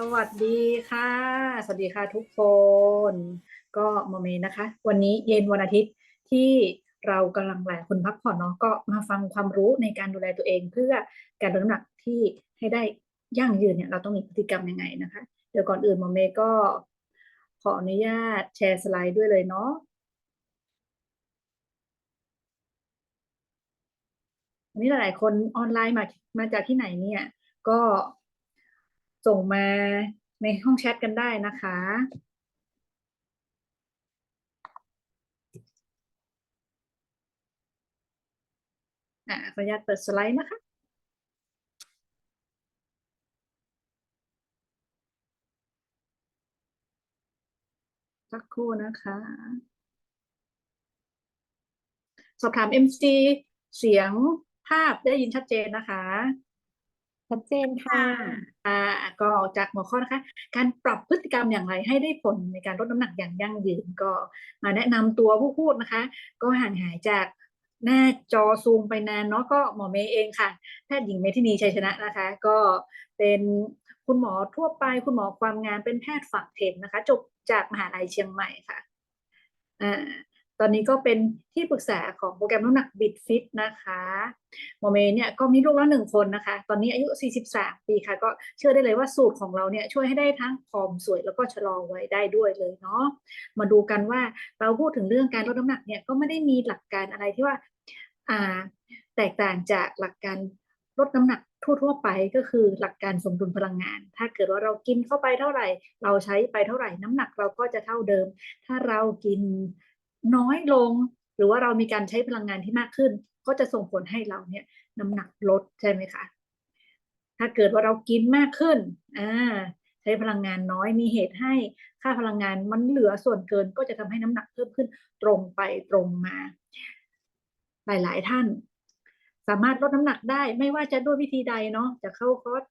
สวัสดีค่ะ สวัสดีค่ะทุกคน ก็โมเมนะคะ วันนี้เย็นวันอาทิตย์ที่เรากำลังหลายคนพักผ่อนเนาะก็มาฟังความรู้ในการดูแลตัวเอง เพื่อการลดน้ำหนักที่ให้ได้ยั่งยืนเนี่ยเราต้องมีพฤติกรรมยังไงนะคะ เดี๋ยวก่อนอื่นโมเมก็ขออนุญาตแชร์สไลด์ด้วยเลยเนาะวันนี้หลายๆคนออนไลน์มามาจากที่ไหนเนี่ย ก็ ส่งมาในห้องแชทกันได้นะคะ อ่าขออนุญาตเปิดสไลด์นะคะสักครู่นะคะ สอบถาม MC เสียงภาพได้ยินชัดเจนนะคะ ชัดเจนค่ะอ่าก็จากหัวข้อนะคะ การปรับพฤติกรรมอย่างไรให้ได้ผลในการลดน้ำหนักอย่างยั่งยืนก็มาแนะนำตัวผู้พูดนะคะ ก็ห่างหายจากหน้าจอซูมไปนานเนาะก็หมอเมย์เองค่ะแพทย์หญิงเมธินีชัยชนะนะคะ ก็เป็นคุณหมอทั่วไป คุณหมอความงานเป็นแพทย์ฝังเข็มนะคะ จบจากมหาลัยเชียงใหม่ค่ะอ่า ตอนนี้ก็เป็นที่ปรึกษาของโปรแกรมน้ำหนักบิดฟิตนะคะโมเมเนี่ยก็มีลูกแล้วหนึ่งคนนะคะ ตอนนี้อายุ 43 ปีค่ะ ก็เชื่อได้เลยว่าสูตรของเราเนี่ยช่วยให้ได้ทั้งผอมสวยแล้วก็ชะลอไว้ได้ด้วยเลยเนาะ มาดูกันว่าเราพูดถึงเรื่องการลดน้ำหนักเนี่ยก็ไม่ได้มีหลักการอะไรที่ว่าอ่าแตกต่างจากหลักการลดน้ำหนักทั่ว ๆ ไปก็คือหลักการสมดุลพลังงาน ถ้าเกิดว่าเรากินเข้าไปเท่าไหร่ เราใช้ไปเท่าไหร่น้ำหนักเราก็จะเท่าเดิม ถ้าเรากิน น้อยลง หรือว่าเรามีการใช้พลังงานที่มากขึ้น ก็จะส่งผลให้เราเนี่ยน้ำหนักลดใช่ไหมคะถ้าเกิดว่าเรากินมากขึ้นอ่าใช้พลังงานน้อยมีเหตุให้ค่าพลังงานมันเหลือส่วนเกินก็จะทำให้น้ำหนักเพิ่มขึ้นตรงไปตรงมา หลายๆท่าน สามารถลดน้ำหนักได้ ไม่ว่าจะด้วยวิธีใดเนาะจะเข้าคอร์ส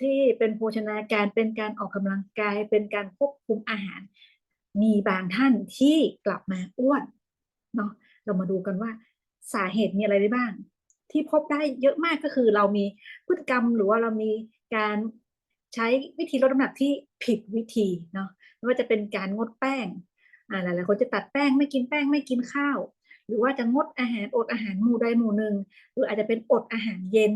ที่เป็นโภชนาการเป็นการออกกำลังกายเป็นการควบคุมอาหาร มีบางท่านที่กลับมาอ้วนเนาะเรามาดูกันว่าสาเหตุมีอะไรได้บ้าง ที่พบได้เยอะมากก็คือเรามีพฤติกรรมหรือว่าเรามีการใช้วิธีลดน้ำหนักที่ผิดวิธีเนาะไม่ว่าจะเป็นการงดแป้งอ่าหลายๆคนจะตัดแป้งไม่กินแป้งไม่กินข้าว หรือว่าจะงดอาหารอดอาหารหมู่ใดหมู่หนึ่งหรืออาจจะเป็นอดอาหารเย็น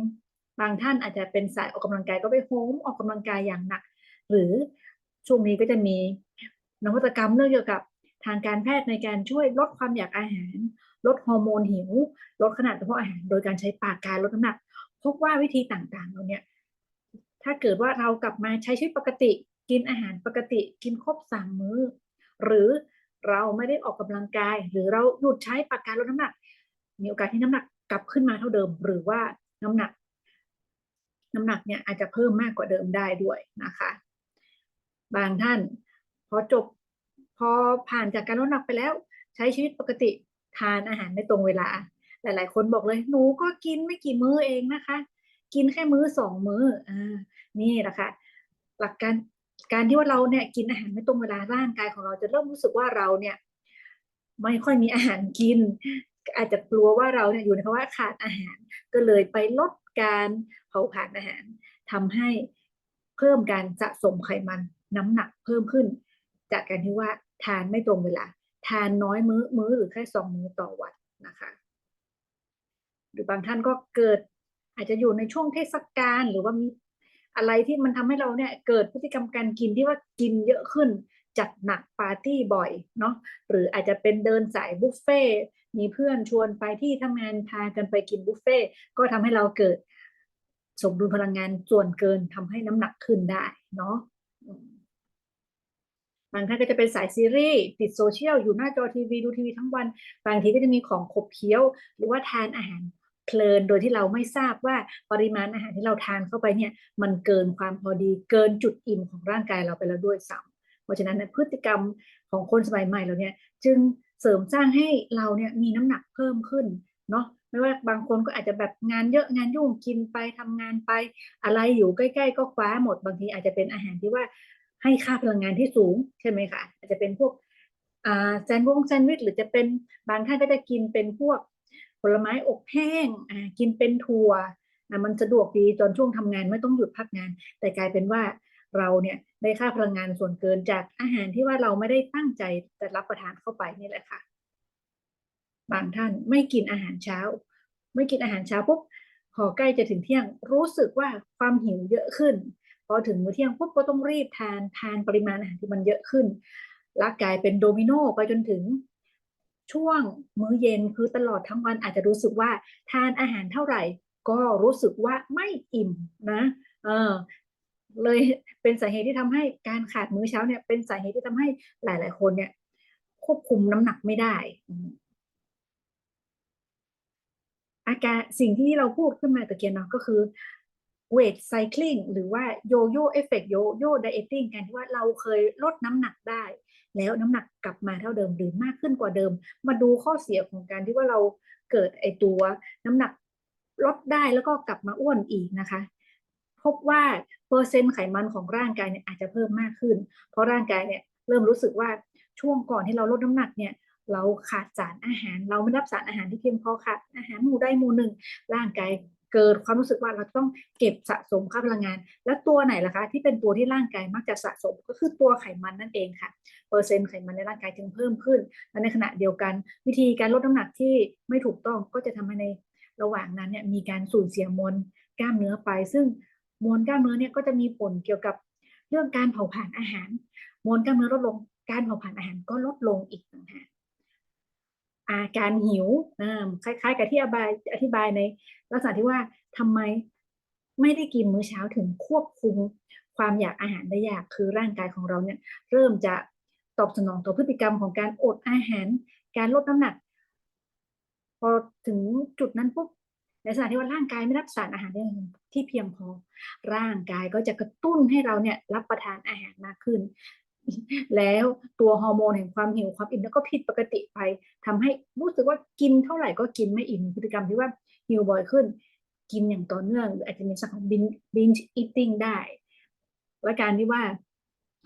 บางท่านอาจจะเป็นสายออกกำลังกายก็ไปโฮมออกกำลังกายอย่างหนัก หรือช่วงนี้ก็จะมี นวัตกรรมเรื่องเกี่ยวกับทางการแพทย์ในการช่วยลดความอยากอาหาร ลดฮอร์โมนหิว ลดขนาดกระเพาะอาหาร โดยการใช้ปากกาลดน้ำหนัก พบว่าวิธีต่างๆเราเนี่ยถ้าเกิดว่าเรากลับมาใช้ชีวิตปกติ กินอาหารปกติ กินครบสามมื้อ หรือเราไม่ได้ออกกำลังกาย หรือเราหยุดใช้ปากกาลดน้ำหนัก มีโอกาสที่น้ำหนักกลับขึ้นมาเท่าเดิม หรือว่าน้ำหนัก น้ำหนักเนี่ยอาจจะเพิ่มมากกว่าเดิมได้ด้วยนะคะ บางท่าน พอจบ พอผ่านจากการลดน้ำหนักไปแล้ว ใช้ชีวิตปกติทานอาหารไม่ตรงเวลา หลาย ๆ คนบอกเลยหนูก็กินไม่กี่มื้อเองนะคะ กินแค่มื้อสองมื้ออ่านี่แหละค่ะหลักการการที่ว่าเราเนี่ยกินอาหารไม่ตรงเวลาร่างกายของเราจะเริ่มรู้สึกว่าเราเนี่ย ไม่ค่อยมีอาหารกิน อาจจะกลัวว่าเราเนี่ยอยู่ในภาวะขาดอาหาร ก็เลยไปลดการเผาผลาญอาหารทำให้เพิ่มการสะสมไขมันน้ำหนักเพิ่มขึ้น จากการที่ว่าทานไม่ตรงเวลา ทานน้อยมื้อมื้อหรือแค่สองมื้อต่อวันนะคะ หรือบางท่านก็เกิดอาจจะอยู่ในช่วงเทศกาลหรือว่ามีอะไรที่มันทำให้เราเนี่ยเกิดพฤติกรรมการกินที่ว่ากินเยอะขึ้นจัดหนักปาร์ตี้บ่อยเนาะหรืออาจจะเป็นเดินสายบุฟเฟ่มีเพื่อนชวนไปที่ทำงานพากันไปกินบุฟเฟ่ก็ทำให้เราเกิดสมดุลพลังงานส่วนเกินทำให้น้ำหนักขึ้นได้เนาะ บางท่านก็จะเป็นสายซีรีส์ติดโซเชียลอยู่หน้าจอทีวีดูทีวีทั้งวัน บางทีก็จะมีของขบเคี้ยว หรือว่าทานอาหารเพลินโดยที่เราไม่ทราบว่าปริมาณอาหารที่เราทานเข้าไปเนี่ยมันเกินความพอดีเกินจุดอิ่มของร่างกายเราไปแล้วด้วยซ้ำเพราะฉะนั้นพฤติกรรมของคนสมัยใหม่เราเนี่ยจึงเสริมสร้างให้เราเนี่ยมีน้ำหนักเพิ่มขึ้นเนาะไม่ว่าบางคนก็อาจจะแบบงานเยอะงานยุ่งกินไปทำงานไป อะไรอยู่ใกล้ ๆ ก็คว้าหมดบางทีอาจจะเป็นอาหารที่ว่า ให้ค่าพลังงานที่สูงใช่ไหมคะอาจจะเป็นพวกแซนด์วงแซนด์วิชหรือจะเป็นบางท่านก็จะกินเป็นพวกผลไม้อบแห้งกินเป็นถั่วมันสะดวกดีตอนช่วงทำงานไม่ต้องหยุดพักงาน แต่กลายเป็นว่าเราเนี่ยได้ค่าพลังงานส่วนเกินจากอาหารที่ว่าเราไม่ได้ตั้งใจจะรับประทานเข้าไปนี่แหละค่ะ บางท่านไม่กินอาหารเช้า ไม่กินอาหารเช้าปุ๊บพอใกล้จะถึงเที่ยงรู้สึกว่าความหิวเยอะขึ้น พอถึงมื้อเที่ยงปุ๊บก็ต้องรีบทานทานปริมาณอาหารที่มันเยอะขึ้นร่างกายเป็นโดมิโนไปจนถึงช่วงมื้อเย็นคือตลอดทั้งวันอาจจะรู้สึกว่าทานอาหารเท่าไหร่ ก็รู้สึกว่าไม่อิ่มนะเออเลยเป็นสาเหตุที่ทำให้การขาดมื้อเช้าเนี่ยเป็นสาเหตุที่ทำให้หลาย ๆ คนเนี่ย ควบคุมน้ำหนักไม่ได้อืมอาการสิ่งที่เราพูดขึ้นมาตะเกียนเนาะก็คือ weight cycling หรือว่าโยโย่เอฟเฟกโยโย่ dieting กันที่ว่าเราเคยลดน้ำหนักได้ แล้วน้ำหนักกลับมาเท่าเดิมหรือมากขึ้นกว่าเดิม มาดูข้อเสียของการที่ว่าเราเกิดไอตัวน้ำหนักลดได้แล้วก็กลับมาอ้วนอีกนะคะ พบว่าเปอร์เซ็นต์ไขมันของร่างกายเนี่ยอาจจะเพิ่มมากขึ้น เพราะร่างกายเนี่ยเริ่มรู้สึกว่าช่วงก่อนที่เราลดน้ำหนักเนี่ยเราขาดสารอาหาร เราไม่รับสารอาหารที่เพียงพอขาดอาหารหมู่ใดหมู่หนึ่งร่างกาย เกิดความรู้สึกว่าเราต้องเก็บสะสมค่าพลังงาน แล้วตัวไหนล่ะคะ ที่เป็นตัวที่ร่างกายมักจะสะสมก็คือตัวไขมันนั่นเองค่ะ เปอร์เซ็นต์ไขมันในร่างกายจึงเพิ่มขึ้น และในขณะเดียวกัน วิธีการลดน้ำหนักที่ไม่ถูกต้องก็จะทำให้ในระหว่างนั้นเนี่ยมีการสูญเสียมวลกล้ามเนื้อไป ซึ่งมวลกล้ามเนื้อเนี่ยก็จะมีผลเกี่ยวกับเรื่องการเผาผลาญอาหาร มวลกล้ามเนื้อลดลง การเผาผลาญอาหารก็ลดลงอีกต่างหาก อาการหิวคล้ายๆ กับที่อธิบายอธิบายในลักษณะที่ว่าทำไมไม่ได้กินมื้อเช้าถึงควบคุมความอยากอาหารได้ยากคือร่างกายของเราเนี่ยเริ่มจะตอบสนองต่อพฤติกรรมของการอดอาหาร การลดน้ำหนัก พอถึงจุดนั้นปุ๊บในขณะที่ว่าร่างกายไม่รับสารอาหารได้ที่เพียงพอ ร่างกายก็จะกระตุ้นให้เราเนี่ยรับประทานอาหารมากขึ้น แล้วตัวฮอร์โมนแห่งความหิวความอิ่มก็ผิดปกติไปทำให้รู้สึกว่ากินเท่าไหร่ก็กินไม่อิ่มพฤติกรรมที่ว่าหิวบ่อยขึ้น กินอย่างต่อเนื่องอาจจะมีสักของ binge eating ได้ และการที่ว่า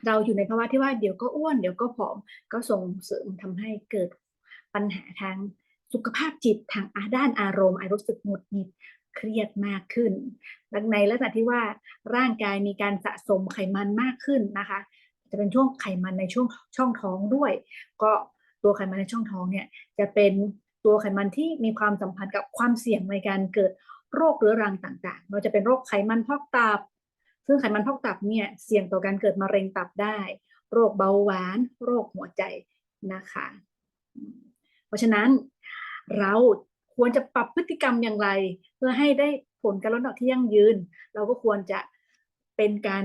เราอยู่ในภาวะที่ว่าเดี๋ยวก็อ้วนเดี๋ยวก็ผอมก็ส่งเสริมทำให้เกิดปัญหาทางสุขภาพจิตทางอาด้านอารมณ์อารู้สึกหงุดหงิดเครียดมากขึ้นดังในลักษณะที่ว่าร่างกายมีการสะสมไขมันมากขึ้นนะคะ จะเป็นช่วงไขมันในช่วงช่องท้องด้วย ก็ตัวไขมันในช่องท้องเนี่ยจะเป็นตัวไขมันที่มีความสัมพันธ์กับความเสี่ยงในการเกิดโรคเรื้อรังต่างๆเราจะเป็นโรคไขมันพอกตับ ซึ่งไขมันพอกตับเนี่ยเสี่ยงต่อการเกิดมะเร็งตับได้ โรคเบาหวาน โรคหัวใจนะคะ เพราะฉะนั้นเราควรจะปรับพฤติกรรมอย่างไร เพื่อให้ได้ผลการลดน้ำหนักที่ยั่งยืน เราก็ควรจะเป็นการ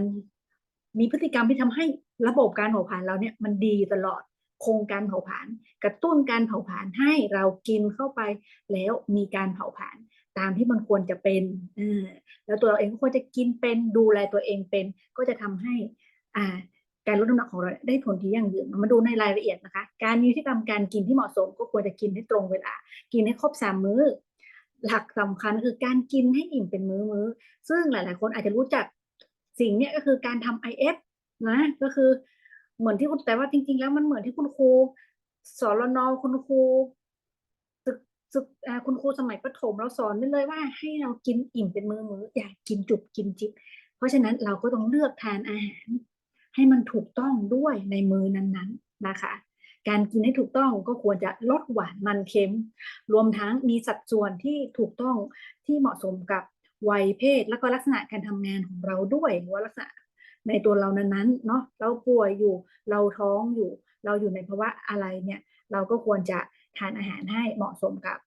มีพฤติกรรมที่ทำให้ระบบการเผาผลาญเราเนี่ยมันดีตลอดโครงการเผาผลาญกระตุ้นการเผาผลาญให้เรากินเข้าไปแล้วมีการเผาผลาญตามที่มันควรจะเป็นอแล้วตัวเราเองก็ควรจะกินเป็นดูแลตัวเองเป็น ก็จะทำให้อ่าการลดน้ำหนักของเราได้ผลที่ยั่งยืนมาดูในรายละเอียดนะคะ การมีพฤติกรรมการกินที่เหมาะสม ก็ควรจะกินให้ตรงเวลา กินให้ครบสามมื้อ หลักสำคัญคือการกินให้อิ่มเป็นมื้อมื้อซึ่งหลาย ๆ คนอาจจะรู้จัก สิ่งนี้ก็คือการทำ IF นะก็คือเหมือนที่คุณแต่ว่าจริง ๆ แล้วมันเหมือนที่คุณครูสอนนอคุณครูศึกศึกคุณครูสมัยประถมเราสอนได้เลยว่าให้เรากินอิ่มเป็นมือมืออย่ากินจุบกินจิบ เพราะฉะนั้นเราก็ต้องเลือกทานอาหาร ให้มันถูกต้องด้วยในมือนั้นๆนะคะ การกินให้ถูกต้องก็ควรจะลดหวานมันเค็ม รวมทั้งมีสัดส่วนที่ถูกต้องที่เหมาะสมกับ วัยเพศแล้วก็ลักษณะการทำงานของเราด้วยรือว่าลักษณะในตัวเรานั้นๆเนาะเราป่วยอยู่เราท้องอยู่ เราอยู่ในภาวะอะไรเนี่ยเราก็ควรจะทานอาหารให้เหมาะสมกับ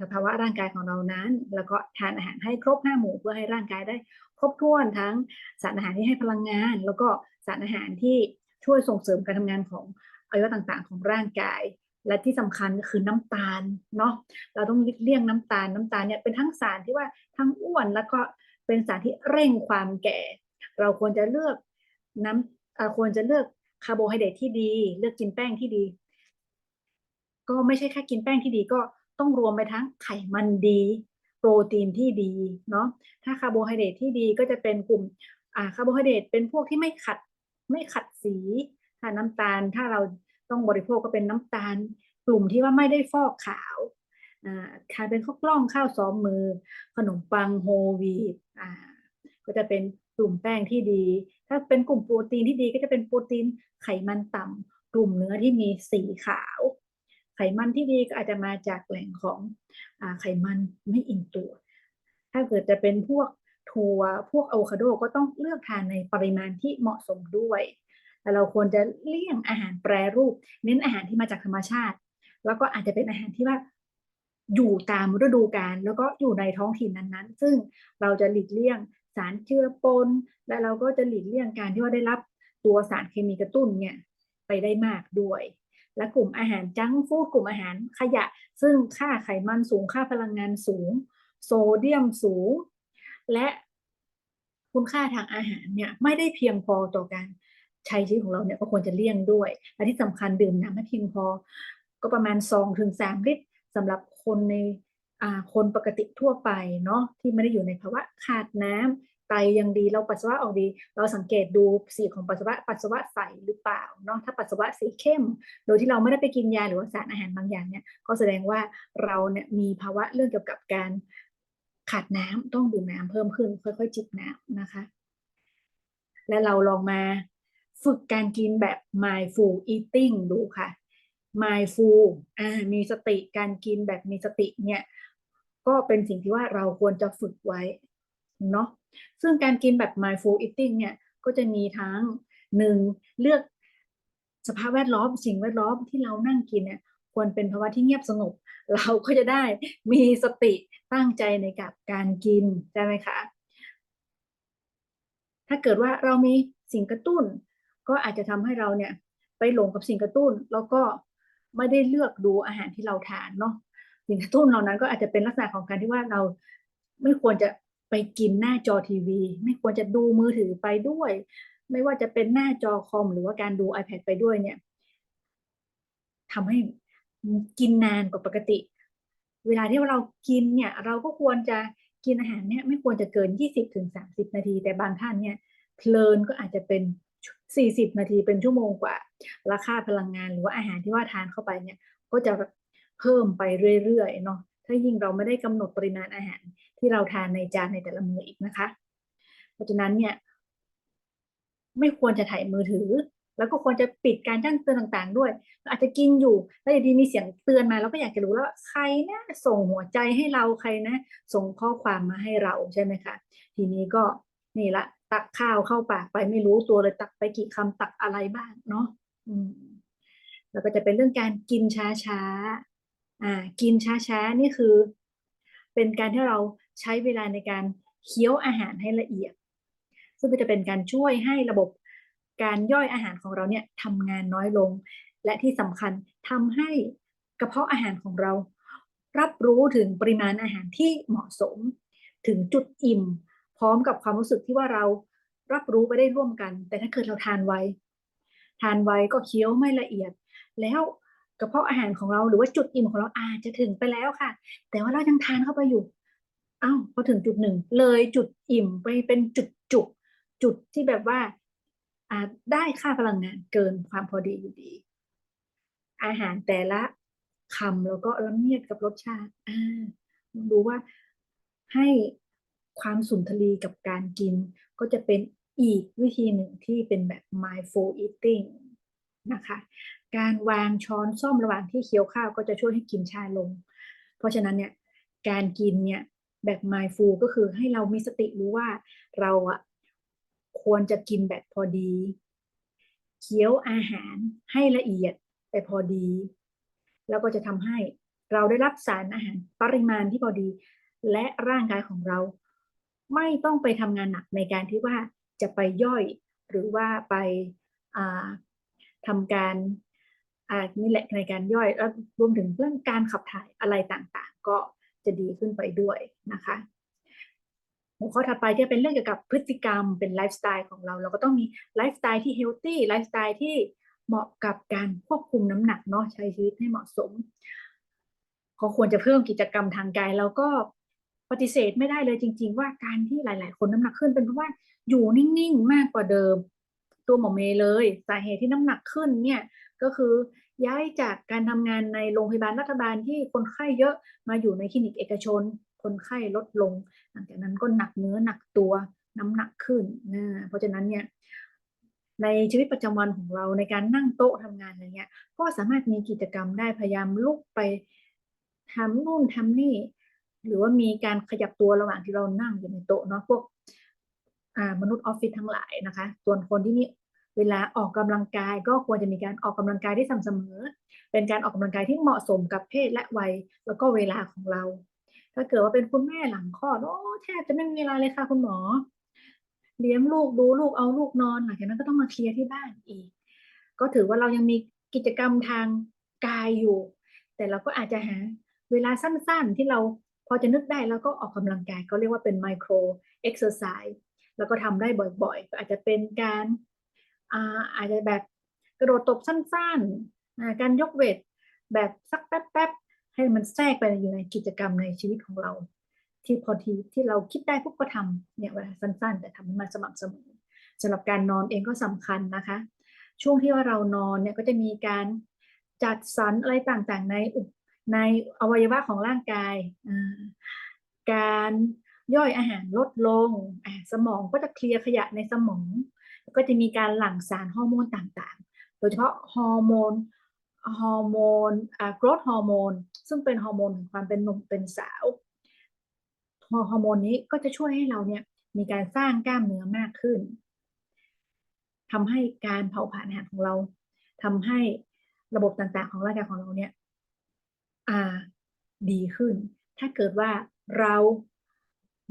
สภาวะร่างกายของเรานั้น แล้วก็ทานอาหารให้ครบห้าหมู่เพื่อให้ร่างกายได้ครบถ้วนทั้งสารอาหารที่ให้พลังงาน แล้วก็สารอาหารที่ช่วยส่งเสริมการทำงานของอวัยวะต่างๆ ของร่างกาย และที่สำคัญก็คือน้ำตาลเนาะเราต้องเลี่ยงน้ำตาลน้ำตาลเนี่ยเป็นทั้งสารที่ว่าทั้งอ้วนแล้วก็เป็นสารที่เร่งความแก่ เราควรจะเลือกน้ำควรจะเลือกคาร์โบไฮเดรตที่ดี เลือกกินแป้งที่ดี ก็ไม่ใช่แค่กินแป้งที่ดีก็ต้องรวมไปทั้งไขมันดี โปรตีนที่ดีเนาะถ้าคาร์โบไฮเดรตที่ดีก็จะเป็นกลุ่มคาร์โบไฮเดรตเป็นพวกที่ไม่ขัดไม่ขัดสีถ้าน้ำตาลถ้าเรา ต้องบริโภคก็เป็นน้ำตาล กลุ่มที่ว่าไม่ได้ฟอกขาวอ่าทานเป็นข้าวกล้องข้าวซ้อมมือ ขนมปังโฮลวีตอ่าก็จะเป็นกลุ่มแป้งที่ดี ถ้าเป็นกลุ่มโปรตีนที่ดีก็จะเป็นโปรตีนไขมันต่ำกลุ่มเนื้อที่มีสีขาว ไขมันที่ดีก็อาจจะมาจากแหล่งของอไขมันไม่อิ่มตัว ถ้าเกิดจะเป็นพวกถั่วพวกอะโวคาโดก็ต้องเลือกทานในปริมาณที่เหมาะสมด้วย แต่เราควรจะเลี่ยงอาหารแปรรูป เน้นอาหารที่มาจากธรรมชาติ แล้วก็อาจจะเป็นอาหารที่ว่าอยู่ตามฤดูกาลแล้วก็อยู่ในท้องถิ่นนั้นๆ ซึ่งเราจะหลีกเลี่ยงสารเจือปน และเราก็จะหลีกเลี่ยงการที่ว่าได้รับตัวสารเคมีกระตุ้นเนี่ยไปได้มากด้วย และกลุ่มอาหารจังฟู้ดกลุ่มอาหารขยะ ซึ่งค่าไขมันสูงค่าพลังงานสูง โซเดียมสูง และคุณค่าทางอาหารเนี่ยไม่ได้เพียงพอต่อการ ใช้ชีวิตของเราเนี่ยก็ควรจะเลี่ยงด้วย และที่สำคัญดื่มน้ำให้เพียงพอ ก็ประมาณ2-3ถึงสลิตรสำหรับคนในคนปกติทั่วไปเนาะที่ไม่ได้อยู่ในภาวะขาดน้ำไตยังดีเราปัสสาวะออกดี เราสังเกตดูสีของปัสสาวะปัสสาวะใสหรือเปล่าเนาะถ้าปัสสาวะสีเข้ม โดยที่เราไม่ได้ไปกินยาหรือว่าสารอาหารบางอย่างเนี่ยก็แสดงว่าเราเนี่ยมีภาวะเรื่องเกี่ยวกับการขาดน้ำต้องดื่มน้ำเพิ่มขึ้น ค่อยๆ จิบน้ำนะคะ และเราลองมา ฝึกการกินแบบ mindful eating ดูค่ะ mindful อ่ามีสติการกินแบบมีสติเนี่ยก็เป็นสิ่งที่ว่าเราควรจะฝึกไว้เนาะซึ่งการกินแบบ mindful eating เนี่ยก็จะมีทั้งหนึ่งเลือกสภาพแวดล้อมสิ่งแวดล้อมที่เรานั่งกินเนี่ยควรเป็นภาวะที่เงียบสงบเราก็จะได้มีสติตั้งใจในกับการกินใช่ไหมคะถ้าเกิดว่าเรามีสิ่งกระตุ้น ก็อาจจะทำให้เราเนี่ยไปหลงกับสิ่งกระตุ้น แล้วก็ไม่ได้เลือกดูอาหารที่เราทานเนาะสิ่งกระตุ้นเหล่านั้นก็อาจจะเป็นลักษณะของการที่ว่าเราไม่ควรจะไปกินหน้าจอทีวี ไม่ควรจะดูมือถือไปด้วย ไม่ว่าจะเป็นหน้าจอคอมหรือว่าการดู iPad ไปด้วยเนี่ยทำให้กินนานกว่าปกติ เวลาที่เรากินเนี่ย เราก็ควรจะกินอาหารเนี่ยไม่ควรจะเกิน 20ถึง30 นาที แต่บางท่านเนี่ยเพลินก็อาจจะเป็น 40 นาทีเป็นชั่วโมงกว่า ราคาพลังงานหรือว่าอาหารที่ว่าทานเข้าไปเนี่ย ก็จะเพิ่มไปเรื่อยๆเนาะถ้ายิ่งเราไม่ได้กำหนดปริมาณอาหารที่เราทานในจานในแต่ละมื้ออีกนะคะ เพราะฉะนั้นเนี่ย ไม่ควรจะถ่ายมือถือ แล้วก็ควรจะปิดการแจ้งเตือนต่างๆ ด้วยอาจจะกินอยู่แล้วอยู่ดีมีเสียงเตือนมาเราก็อยากจะรู้แล้วใครนะส่งหัวใจให้เราใครนะ ส่งข้อความมาให้เราใช่ไหมคะทีนี้ก็นี่ละ ตักข้าวเข้าปากไปไม่รู้ตัวเลยตักไปกี่คำตักอะไรบ้างเนาะอืมแล้วก็จะเป็นเรื่องการกินช้าๆอ่า กินช้าๆนี่คือ เป็นการที่เราใช้เวลาในการเคี้ยวอาหารให้ละเอียด ซึ่งก็จะเป็นการช่วยให้ระบบการย่อยอาหารของเราเนี่ยทำงานน้อยลง และที่สำคัญทำให้กระเพาะอาหารของเรา รับรู้ถึงปริมาณอาหารที่เหมาะสม ถึงจุดอิ่ม พร้อมกับความรู้สึกที่ว่าเรารับรู้ไปได้ร่วมกัน แต่ถ้าเกิดเราทานไวทานไวก็เคี้ยวไม่ละเอียด แล้วกระเพาะอาหารของเราหรือว่าจุดอิ่มของเราอาจจะถึงไปแล้วค่ะ แต่ว่าเรายังทานเข้าไปอยู่อ้าวพอถึงจุดหนึ่งเลยจุดอิ่มไปเป็นจุดจุกจุดที่แบบว่าอาจได้ค่าพลังงานเกินความพอดีอยู่ดี อาหารแต่ละคำแล้วก็ละเมียดกับรสชาติอ่าดูว่าให้ ความสุนทรีกับการกิน ก็จะเป็นอีกวิธีหนึ่งที่เป็นแบบ mindful eating นะคะการวางช้อนส้อมระหว่างที่เคี้ยวข้าวก็จะช่วยให้กินช้าลง เพราะฉะนั้นเนี่ยการกินเนี่ยแบบ mindful ก็คือให้เรามีสติรู้ว่าเราอะควรจะกินแบบพอดี เคี้ยวอาหารให้ละเอียดแต่พอดี แล้วก็จะทำให้เราได้รับสารอาหารปริมาณที่พอดี และร่างกายของเรา ไม่ต้องไปทำงานหนักในการที่ว่าจะไปย่อยหรือว่าไปทำการนี่แหละในการย่อยแล้วรวมถึงเรื่องการขับถ่ายอะไรต่างๆ ก็จะดีขึ้นไปด้วยนะคะหัวข้อถัดไปที่เป็นเรื่องเกี่ยวกับพฤติกรรมเป็นไลฟ์สไตล์ของเรา เราก็ต้องมีไลฟ์สไตล์ที่เฮลตี้ไลฟ์สไตล์ที่เหมาะกับการควบคุมน้ำหนักเนาะใช้ชีวิตให้เหมาะสม ก็ควรจะเพิ่มกิจกรรมทางกาย แล้วก็ ปฏิเสธไม่ได้เลยจริง ๆ ว่าการที่หลาย ๆ คนน้ำหนักขึ้นเป็นเพราะว่าอยู่นิ่ง ๆ มากกว่าเดิม ตัวหมอเมย์เลยสาเหตุที่น้ำหนักขึ้นเนี่ยก็คือย้ายจากการทำงานในโรงพยาบาลรัฐบาลที่คนไข้เยอะมาอยู่ในคลินิกเอกชน คนไข้ลดลง หลังจากนั้นก็หนักเนื้อหนักตัวน้ำหนักขึ้นนะเพราะฉะนั้นเนี่ยในชีวิตประจำวันของเราในการนั่งโต๊ะทำงานอะไรเงี้ย ก็สามารถมีกิจกรรมได้พยายามลุกไปทำนู่นทำนี่ หรือว่ามีการขยับตัวระหว่างที่เรานั่งอยู่ในโต๊ะเนาะพวกมนุษย์ออฟฟิศทั้งหลายนะคะ ส่วนคนที่มีเวลาออกกำลังกายก็ควรจะมีการออกกำลังกายที่สม่ำเสมอ เป็นการออกกำลังกายที่เหมาะสมกับเพศและวัยแล้วก็เวลาของเรา ถ้าเกิดว่าเป็นคุณแม่หลังคลอดโอ้แทบจะไม่มีเวลาเลยค่ะคุณหมอ เลี้ยงลูกดูลูกเอาลูกนอนหลังจากนั้นก็ต้องมาเคลียร์ที่บ้านอีก ก็ถือว่าเรายังมีกิจกรรมทางกายอยู่ แต่เราก็อาจจะหาเวลาสั้นๆที่เรา พอจะนึกได้แล้วก็ออกกำลังกายก็เรียกว่าเป็นไมโครเอ็กซ์ไซส์แล้วก็ทำได้บ่อยๆ อาจจะเป็นการอาอาจจะแบบกระโดดตบสั้นๆ การยกเวทแบบสักแป๊บๆ ให้มันแทรกไปอยู่ในกิจกรรมในชีวิตของเรา ที่พอทีที่เราคิดได้ปุ๊บก็ทำเนี่ยเวลาสั้นๆ แต่ทำให้มันสม่ำเสมอสำหรับการนอนเองก็สำคัญนะคะ ช่วงที่ว่าเรานอนเนี่ยก็จะมีการจัดสรรอะไรต่างๆ ในอุป ในอวัยวะของร่างกาย การย่อยอาหารลดลง สมองก็จะเคลียร์ขยะในสมอง ก็จะมีการหลั่งสารฮอร์โมนต่างๆ โดยเฉพาะฮอร์โมน ฮอร์โมนอ่า growth ฮอร์โมน ซึ่งเป็นฮอร์โมนแห่งความเป็นหนุ่มเป็นสาว ฮอร์โมนนี้ก็จะช่วยให้เราเนี่ยมีการสร้างกล้ามเนื้อมากขึ้นทำให้การเผาผลาญอาหารของเราทำให้ระบบต่างๆ ของร่างกายของเราเนี่ย อ่าดีขึ้น ถ้าเกิดว่าเรา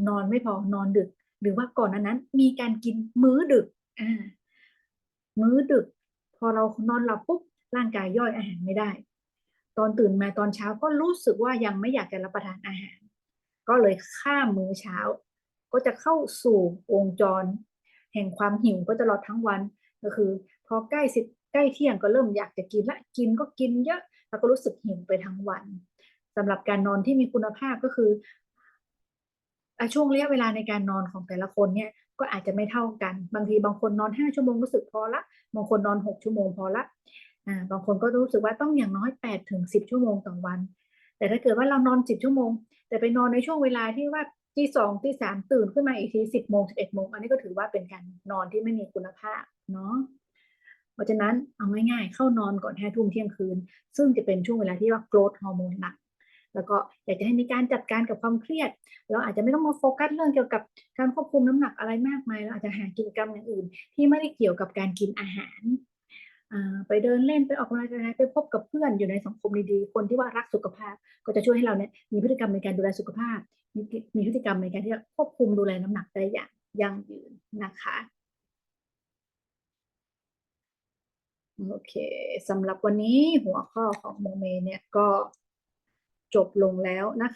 นอนไม่พอนอนดึก หรือว่าก่อนหนานั้นมีการกินมื้อดึกอ่ามื้อดึก พอเรานอนหลับปุ๊บร่างกายย่อยอาหารไม่ได้ ตอนตื่นมาตอนเช้าก็รู้สึกว่ายังไม่อยากจะรับประทานอาหาร ก็เลยข้ามมื้อเช้า ก็จะเข้าสู่วงจร แห่งความหิวก็ตลอดทั้งวันก็คือ พอใกล้สิใกล้เที่ยงก็เริ่มอยากจะกินละกินก็กินเยอะ แล้วก็รู้สึกหิวไปทั้งวันสำหรับการนอนที่มีคุณภาพก็คือช่วงระยะเวลาในการนอนของแต่ละคนเนี่ยก็อาจจะไม่เท่ากัน บางทีบางคนนอนห้าชั่วโมงรู้สึกพอละบางคนนอนหกชั่วโมงพอละบางคนก็รู้สึกว่าต้องอย่างน้อยแปดถึงสิบชั่วโมงต่อวัน แต่ถ้าเกิดว่าเรานอนสิบชั่วโมง แต่ไปนอนในช่วงเวลาที่ว่าที่สองที่สามตื่นขึ้นมาอีกทีสิบโมงสิบเอ็ดโมงอันนี้ก็ถือว่าเป็นการนอนที่ไม่มีคุณภาพเนาะ ราะฉะนั้นเอาง่ายๆ เข้านอนก่อนห้าทุ่มเที่ยงคืน ซึ่งจะเป็นช่วงเวลาที่ว่าโกรทฮอร์โมนหนักแล้วก็อยากจะให้มีการจัดการกับความเครียด เราอาจจะไม่ต้องมาโฟกัสเรื่องเกี่ยวกับการควบคุมน้ำหนักอะไรมากมายเราอาจจะหากิจกรรมอย่างอื่น ที่ไม่ได้เกี่ยวกับการกินอาหาร ไปเดินเล่นไปออกกำลังกายไปพบกับเพื่อนอยู่ในสังคมดีๆ คนที่ว่ารักสุขภาพ ก็จะช่วยให้เราเนี่ยมีพฤติกรรมในการดูแลสุขภาพ มีมีพฤติกรรมในการที่จะควบคุมดูแลน้ำหนักได้อย่างยั่งยืนนะคะ โอเคสำหรับวันนี้หัวข้อของโมเมเนี่ยก็จบลงแล้วนะคะ